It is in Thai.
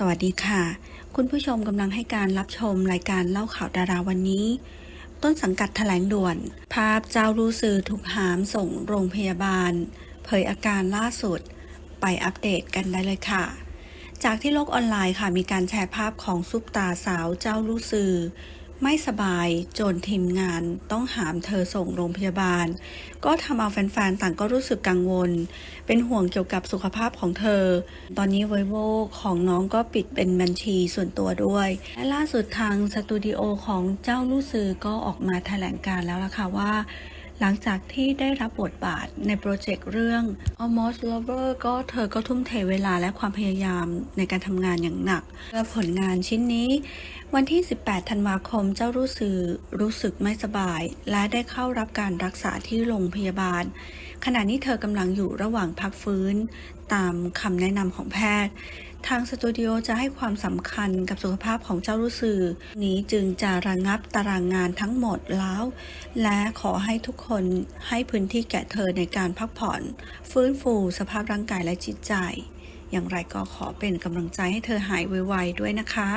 สวัสดีค่ะ คุณผู้ชมกำลังให้การรับชมรายการเล่าข่าวดาราวันนี้ ต้นสังกัดแถลงด่วน ภาพเจ้ารู้สื่อถูกหามส่งโรงพยาบาล เผยอาการล่าสุด ไปอัปเดตกันได้เลยค่ะ จากที่โลกออนไลน์ค่ะมีการแชร์ภาพของซุปตาสาวเจ้ารู้สื่อ ไม่สบายจนทีมงานต้องหามเธอส่งโรงพยาบาล ก็ทำเอาแฟนๆ ต่างก็รู้สึกกังวล เป็นห่วงเกี่ยวกับสุขภาพของเธอ ตอนนี้ไวโวของน้องก็ปิดเป็นบัญชีส่วนตัวด้วย และล่าสุดทางสตูดิโอของเจ้าลู่ซือก็ออกมาแถลงการแล้วล่ะค่ะว่า หลังจากที่ได้รับบทบาทในโปรเจกต์เรื่อง Almost Lover ก็เธอก็ทุ่มเทเวลาและความพยายามในการทำงานอย่างหนักเพื่อผลงานชิ้นนี้ วันที่ 18 ธันวาคมเจ้ารู้สึกรู้สึกไม่สบาย และได้เข้ารับการรักษาที่โรงพยาบาล ขณะนี้เธอกำลังอยู่ระหว่างพักฟื้น ตามคำแนะนำของแพทย์ ทางสตูดิโอจะให้ความสำคัญกับสุขภาพของเจ้ารู้สื่อ นี้จึงจะระงับตารางงานทั้งหมดแล้ว และขอให้ทุกคนให้พื้นที่แก่เธอในการพักผ่อน ฟื้นฟูสภาพร่างกายและจิตใจ อย่างไรก็ขอเป็นกำลังใจให้เธอหายไวๆด้วยนะคะ